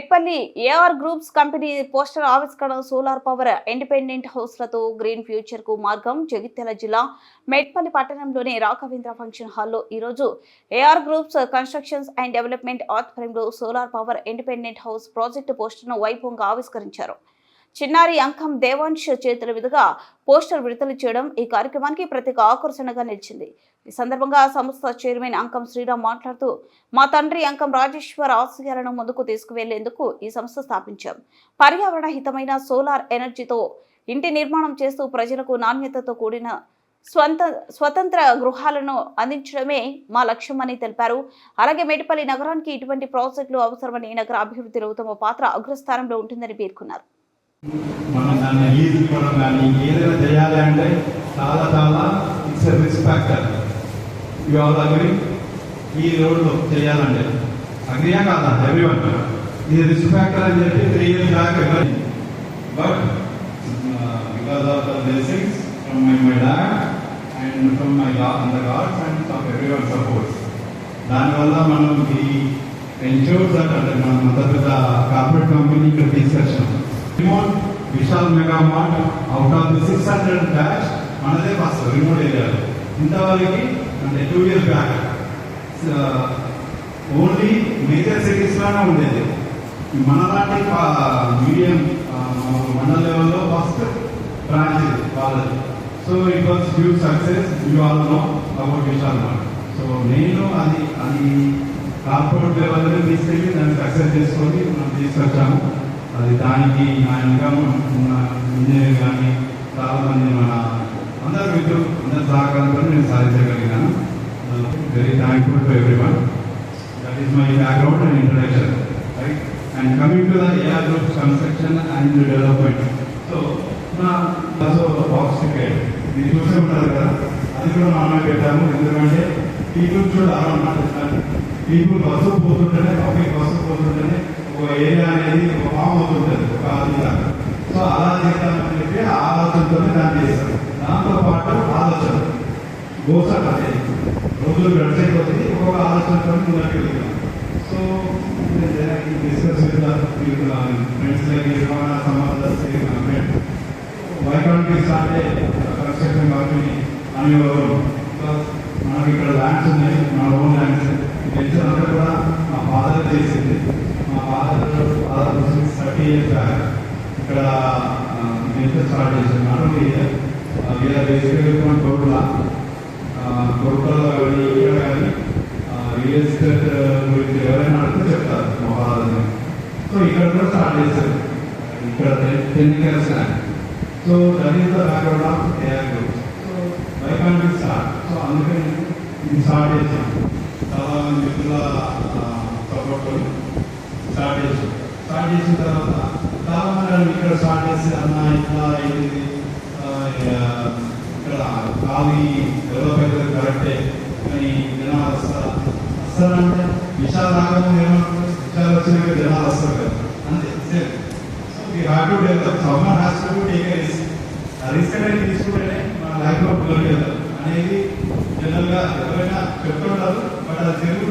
Metpalli AR groups company poster ఆవిష్కరణ solar power independent హౌస్లతో green ఫ్యూచర్కు మార్గం జగిత్యాల జిల్లా మెట్పల్లి పట్టణంలోని రాఘవేంద్ర ఫంక్షన్ హాల్లో ఈరోజు AR groups constructions and development ఆధ్వర్యంలో solar power independent house project పోస్టర్ను వైభవంగా ఆవిష్కరించారు. చిన్నారి అంకం దేవాంశ్ చేతుల మీదుగా పోస్టర్ విడుదల చేయడం ఈ కార్యక్రమానికి ప్రత్యేక ఆకర్షణగా నిలిచింది. ఈ సందర్భంగా సంస్థ చైర్మన్ అంకం శ్రీరామ్ మాట్లాడుతూ మా తండ్రి అంకం రాజేశ్వర్ ఆశయాలను ముందుకు తీసుకువెళ్ళేందుకు ఈ సంస్థ స్థాపించాం. పర్యావరణ హితమైన సోలార్ ఎనర్జీతో ఇంటి నిర్మాణం చేస్తూ ప్రజలకు నాణ్యతతో కూడిన స్వంత స్వతంత్ర గృహాలను అందించడమే మా లక్ష్యమని తెలిపారు. అలాగే మేటిపల్లి నగరానికి ఇటువంటి ప్రాజెక్టులు అవసరమని నగర అభివృద్ధిలో తమ పాత్ర అగ్రస్థానంలో ఉంటుందని పేర్కొన్నారు. మనం దాన్ని లీజ్ ఇవ్వడం కానీ ఏదైనా చేయాలి అంటే చాలా చాలా it's a risk factor. You all agree ఈ రోడ్లో చేయాలంటే. అగ్రియా కాదా? ఎవ్రీ వన్ ఇది రిస్క్ ఫ్యాక్టర్ అని చెప్పి three years back but because of the blessings from my my dad and from my the gods and of everyone supports దానివల్ల మనం ఈ ఎన్షూర్ దట్ అంటే మనం అంత పెద్ద కార్పొరేట్ కంపెనీ ఇక్కడ తీసుకొచ్చాం remote Vishal mega mart out of the six hundred batch మనదే ఫస్ట్ రిమోట్ ఏరియాలో ఇంతవరకు అంటే two years back only major సిటీస్లోనే ఉండేది. మనలాంటి మీడియం మండల లెవెల్లో ఫస్ట్ బ్రాంచ్ వాళ్ళది. So it was huge success you all know about Vishal mart so నేను అది అది కార్పొరేట్ లెవెల్లో తీసుకెళ్ళి దాన్ని సక్సెస్ చేసుకొని మనం తీసుకొచ్చాము. అది దానికి నా ఇంకా ఉన్న ఇంజనీర్ కానీ చాలామంది మన అందరు మిత్రులు అందరి సహకారంతో నేను సాధించగలిగాను. Very thankful to everyone that is my background and introduction right and coming to the AR group construction and development so నా సో బాక్స్ టికెట్ ఇది చూసే ఉంటారు కదా అది కూడా మనమే పెట్టాము. ఎందుకంటే పీపుల్ చూడ పీపుల్ బస్సు పోతుంటేనే ఒక ఏరియా అనేది ఒక ఫామ్ అవుతుంటుంది ఒక ఆలోచన సో అలా చేద్దామని చెప్పి ఆ ఆలోచనతో చేస్తారు చేస్తాం దాంతో పాటు ఆలోచన. గోసట్ అనేది రోజులు గడిచైపోతుంది. ఒక్కొక్క ఆలోచనతో ముందుకు వెళ్తాం so discuss with friends like నిర్మాణ సంబంధ వై కన్స్ట్రక్షన్ కంపెనీ అని మనకి ఇక్కడ ల్యాండ్స్ ఉన్నాయి. మన ఓన్ ల్యాండ్స్ తెలిసినంతా కూడా మా ఫాదర్ చేసింది. మా father father thirty years back ఇక్కడ బిజినెస్ స్టార్ట్ చేసింది not only year we're basically from కోట్ల కోట్లలో కానీ ఇక్కడ కానీ రియల్ ఎస్టేట్ గురించి ఎవరైనా అడిగితే చెప్తారు మా ఫాదర్ని సో ఇక్కడ కూడా స్టార్ట్ చేశారు ఇక్కడ ten years so that is the background of AR group so why can't be start so అందుకని ఇది స్టార్ట్ చేసాం చాలా మంది మిత్రుల సపోర్ట్ స్టార్ట్ చేసాం స్టార్ట్ చేసిన తర్వాత చాలా మంది నన్ను ఇక్కడ స్టార్ట్ చేసి అన్న ఇట్లా ఇది ఆ, ఇక్కడ ఖాళీ డెవలప్ అయితే కరెక్టే కానీ జనాలు వస్తారు వస్తారంటే విశాల రాగము ఏమంటారు వచ్చిన వచ్చినాక జనాలు వస్తారు కదా. అంతే same so we have to develop summer has to take risk ఆ రిస్క్ అనేది తీసుకుంటేనే మన లైఫ్లో పిల్లలు అనేది జనరల్గా ఎవరైనా చెప్తుంటారు బట్ అది తెలుగు